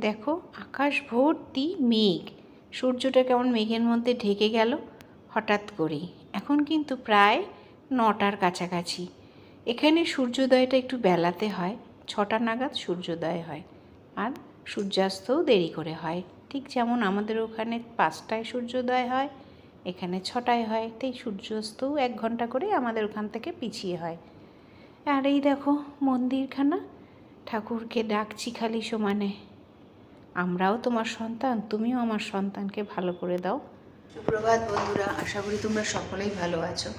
দেখো, আকাশ ভর্তি মেঘ। সূর্যটা কেমন মেঘের মধ্যে ঢেকে গেল হঠাৎ করেই। এখন কিন্তু প্রায় নটার কাছাকাছি। এখানে সূর্যোদয়টা একটু বেলাতে হয়, ছটা নাগাদ সূর্যোদয় হয় আর সূর্যাস্তও দেরি করে হয়। ঠিক যেমন আমাদের ওখানে পাঁচটায় সূর্যোদয় হয়, এখানে ছটায় হয়, তাই সূর্যাস্তও এক ঘণ্টা করে আমাদের ওখান থেকে পিছিয়ে হয়। আর এই দেখো, মন্দিরখানা, ঠাকুরকে ডাকছি খালি সমানে। আমরাও তোমার সন্তান তুমিও আমার সন্তানকে ভালো করে দাও সুপ্রভাত বন্ধুরা আশা করি তোমরা সকলেই ভালো আছো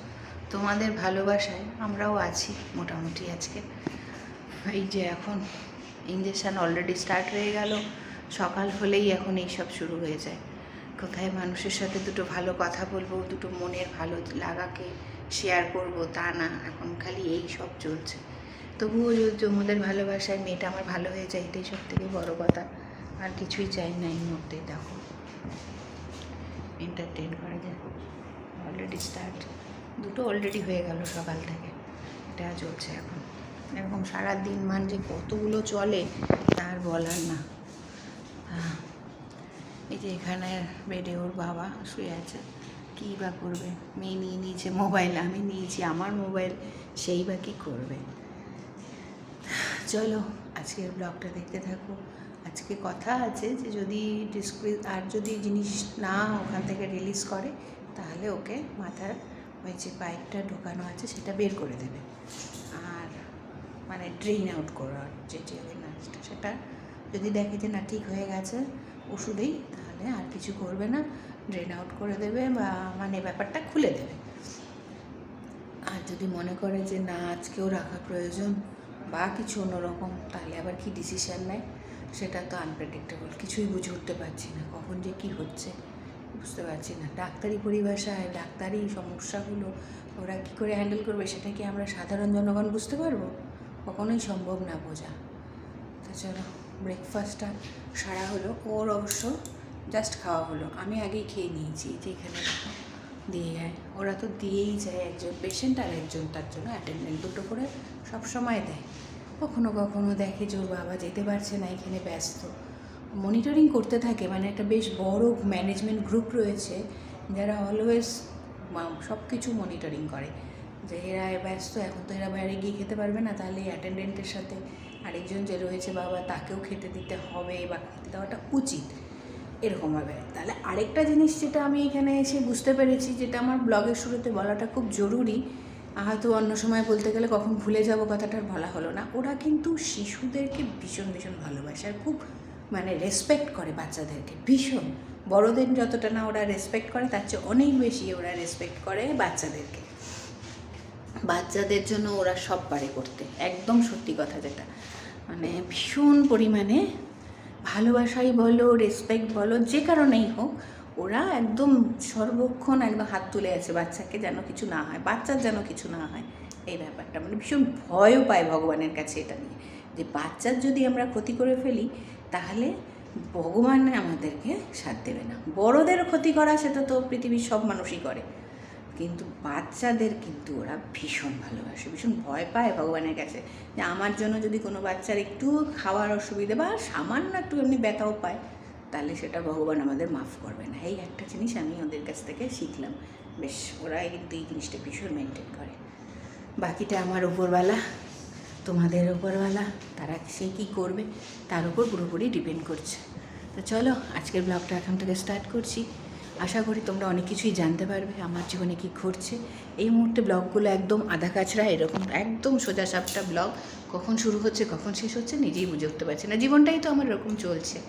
তোমাদের ভালোবাসায় আমরাও আছি মোটামুটি আজকে এই যে এখন ইঞ্জেকশান অলরেডি স্টার্ট হয়ে গেল সকাল হলেই এখন এই সব শুরু হয়ে যায় কোথায় মানুষের সাথে দুটো ভালো কথা বলব দুটো মনের ভালো লাগাকে শেয়ার করব তা না এখন খালি এই সব চলছে তবুও যদি তোমাদের ভালোবাসায় মেয়েটা আমার ভালো হয়ে যায় এটাই সব থেকে বড়ো কথা আর কিছুই চাই না এই মুহূর্তে, দেখো। এন্টারটেন করা যায় অলরেডি স্টার্ট দুটো অলরেডি হয়ে গেল সকাল থেকে। এটা চলছে এখন। এরকম সারাদিন মান যে কতগুলো চলে, তার বলার না। এই যে এখানে বেডে ওর বাবা শুয়ে আছে। কী বা করবে? মেয়ে নিয়ে নিয়েছে মোবাইল, আমি নিয়েছি, আমার মোবাইল, সেই বা কী করবে? চলো, আজকের ব্লগটা দেখতে থাকো। আজকে কথা আছে যে যদি ডিসক্রি আর যদি জিনিস না ওখান থেকে রিলিজ করে, তাহলে ওকে মাথার ওই যে পাইপটা ঢোকানো আছে, সেটা বের করে দেবে। আর মানে ড্রেন আউট করার যে যে নার্সটা সেটা যদি দেখে যে না ঠিক হয়ে গেছে ওষুধেই, তাহলে আর কিছু করবে না ড্রেন আউট করে দেবে বা মানে ব্যাপারটা খুলে দেবে। আর যদি মনে করে যে না আজকেও রাখা প্রয়োজন বা কিছু অন্যরকম, তাহলে আবার কি ডিসিশন নেয়? সেটা তো আনপ্রেডিক্টেবল কিছুই বুঝে উঠতে পারছি না, কখন যে কি হচ্ছে বুঝতে পারছি না। ডাক্তারি পরিভাষায়, ডাক্তারি সমস্যাগুলো ওরা কী করে হ্যান্ডেল করবে সেটা কি আমরা সাধারণ জনগণ বুঝতে পারব? কখনোই সম্ভব না বোঝা। তো চলো ব্রেকফাস্টটা সারা হলো, ওর অবশ্য জাস্ট খাওয়া হলো। আমি আগেই খেয়ে নিয়েছি যে এখানে দিয়ে যায়। ওরা তো দিয়েই যায় একজন পেশেন্ট আর একজন, তার জন্য অ্যাটেন্ডেন্ট দুটো করে সব সময় দেয়। কখনো কখনো দেখে যে ওর বাবা যেতে পারছে না, এখানে ব্যস্ত। মনিটরিং করতে থাকে মানে একটা বেশ বড় ম্যানেজমেন্ট গ্রুপ রয়েছে, যারা অলওয়েজ সব কিছু মনিটরিং করে। যে এরা ব্যস্ত, এখন তো এরা বাইরে গিয়ে খেতে পারবে না, তাহলে অ্যাটেন্ডেন্টের সাথে আরেকজন যে রয়েছে বাবা, তাকেও খেতে দিতে হবে বা খেতে দেওয়াটা উচিত। এরকমভাবে তাহলে আরেকটা জিনিস যেটা আমি এখানে এসে বুঝতে পেরেছি, যেটা আমার ব্লগের শুরুতে বলাটা খুব জরুরি হয়তো অন্য সময় বলতে গেলে কখন ভুলে যাব কথাটা বলা হলো না। ওরা কিন্তু শিশুদেরকে ভীষণ ভীষণ ভালোবাসে আর খুব মানে রেসপেক্ট করে বাচ্চাদেরকে, ভীষণ। বড়দের যতটা না ওরা রেসপেক্ট করে, তার চেয়ে অনেক বেশি ওরা রেসপেক্ট করে বাচ্চাদেরকে। বাচ্চাদের জন্য ওরা সব পারে করতে, একদম সত্যি কথা যেটা। মানে ভীষণ পরিমাণে ভালোবাসাই বলো রেসপেক্ট বলো, যে কারণেই হোক ওরা একদম সর্বক্ষণ একদম হাত তুলে আছে বাচ্চাকে যেন কিছু না হয়, বাচ্চার যেন কিছু না হয়। এই ব্যাপারটা মানে ভীষণ ভয়ও পায় ভগবানের কাছে এটা নিয়ে। যে বাচ্চার যদি আমরা ক্ষতি করে ফেলি, তাহলে ভগবান আমাদেরকে সাথ দেবে না। বড়দের ক্ষতি করা সেটা তো পৃথিবীর সব মানুষই করে। কিন্তু বাচ্চাদের কিন্তু ওরা ভীষণ ভালোবাসে, ভীষণ ভয় পায় ভগবানের কাছে। যে আমার জন্য যদি কোনো বাচ্চার একটু খাওয়ার অসুবিধে বা সামান্য একটু এমনি ব্যথাও পায় তাহলে সেটা ভগবান আমাদের মাফ করবে না এই একটা জিনিস আমি ওদের কাছ থেকে শিখলাম। বেশ, ওরাই কিন্তু এই জিনিসটা ভীষণ মেনটেন করে। বাকিটা আমার উপরওয়ালা, তোমাদের উপরওয়ালা, তারা সে কী করবে, তার উপর পুরোপুরি ডিপেন্ড করছে। তো চলো, আজকের ব্লগটা এখন থেকে স্টার্ট করছি। আশা করি তোমরা অনেক কিছুই জানতে পারবে, আমার জীবনে কী ঘটছে। এই মুহূর্তে ব্লগগুলো একদম আধা কাছড়া এরকম একদম সোজা সাপটা ব্লগ কখন শুরু হচ্ছে, কখন শেষ হচ্ছে, নিজেই বুঝে উঠতে পারছি না। জীবনটাই তো আমার এরকম চলছে।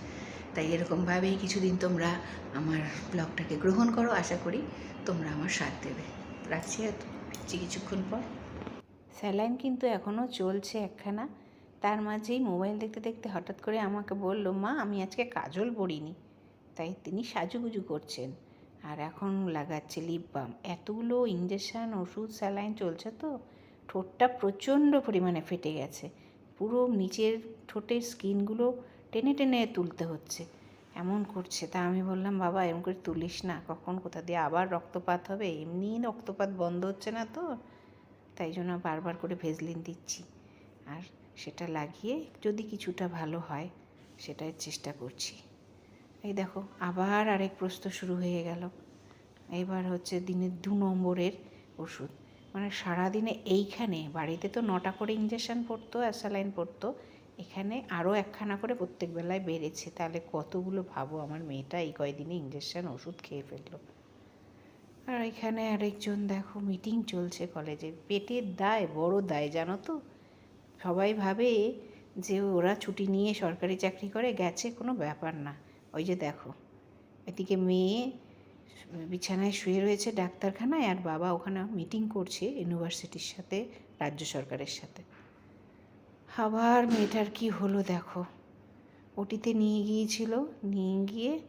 তাই এরকমভাবেই কিছুদিন তোমরা আমার ব্লগটাকে গ্রহণ করো, আশা করি তোমরা আমার সাথ দেবে। রাখছি ফিরছি কিছুক্ষণ পর। স্যালাইন কিন্তু এখনও চলছে একখানা। তার মাঝেই মোবাইল দেখতে দেখতে হঠাৎ করে আমাকে বলল, মা, আমি আজকে কাজল পড়িনি। তাই তিনি সাজুগুজু করছেন। আর এখন লাগাচ্ছে লিপ বাম এতগুলো ইঞ্জেকশান ওষুধ, স্যালাইন চলছে তো। ঠোঁটটা প্রচণ্ড পরিমাণে ফেটে গেছে। পুরো নিচের ঠোঁটের স্কিনগুলো টেনে টেনে তুলতে হচ্ছে। এমন করছে। তা আমি বললাম, বাবা এরকম করে তুলিস না। কখন, কোথা দিয়ে আবার রক্তপাত হবে? এমনিই রক্তপাত বন্ধ হচ্ছে না তো। তাই জন্য বারবার করে ভেজলিন দিচ্ছি। আর সেটা লাগিয়ে যদি কিছুটা ভালো হয়, সেটাই চেষ্টা করছি। এই দেখো, আবার আরেক প্রস্ত শুরু হয়ে গেল। এবার হচ্ছে দিনে দু নম্বরের ওষুধ। মানে সারাদিনে এইখানে, বাড়িতে তো নটা করে ইঞ্জেকশন পড়তো, অ্যাসালাইন পড়তো। এখানে আরও একখানা করে প্রত্যেক বেলায় বেড়েছে। তাহলে কতগুলো ভাবো? আমার মেয়েটা এই কয়দিনে ইঞ্জেকশন ওষুধ খেয়ে ফেলল। আর এখানে আরেকজন দেখো মিটিং চলছে কলেজে পেটের দায়, বড় দায়, জানো তো? সবাই ভাবে যে ওরা ছুটি নিয়ে সরকারি চাকরি করে, গেছে কোনো ব্যাপার না। ওই যে দেখো, এদিকে মেয়ে বিছানায় শুয়ে রয়েছে ডাক্তারখানায়, আর বাবা ওখানে মিটিং করছে ইউনিভার্সিটির সাথে, রাজ্য সরকারের সাথে। আবার মেয়েটার কি হলো দেখো। ওটিতে নিয়ে গিয়েছিল, নিয়ে গিয়ে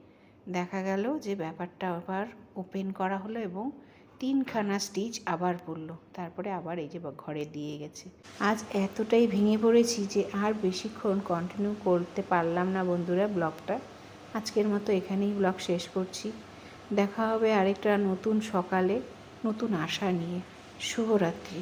দেখা গেল যে ব্যাপারটা আবার ওপেন করা হলো এবং তিনখানা স্টিচ আবার পড়ল। তারপরে আবার এই যে ঘরে দিয়ে গেছে। আজ এতটাই ভেঙে পড়েছি যে আর বেশিক্ষণ কন্টিনিউ করতে পারলাম না বন্ধুরা ব্লগটা। আজকের মতো এখানেই ব্লগ শেষ করছি। দেখা হবে আরেকটা নতুন সকালে, নতুন আশা নিয়ে। শুভরাত্রি।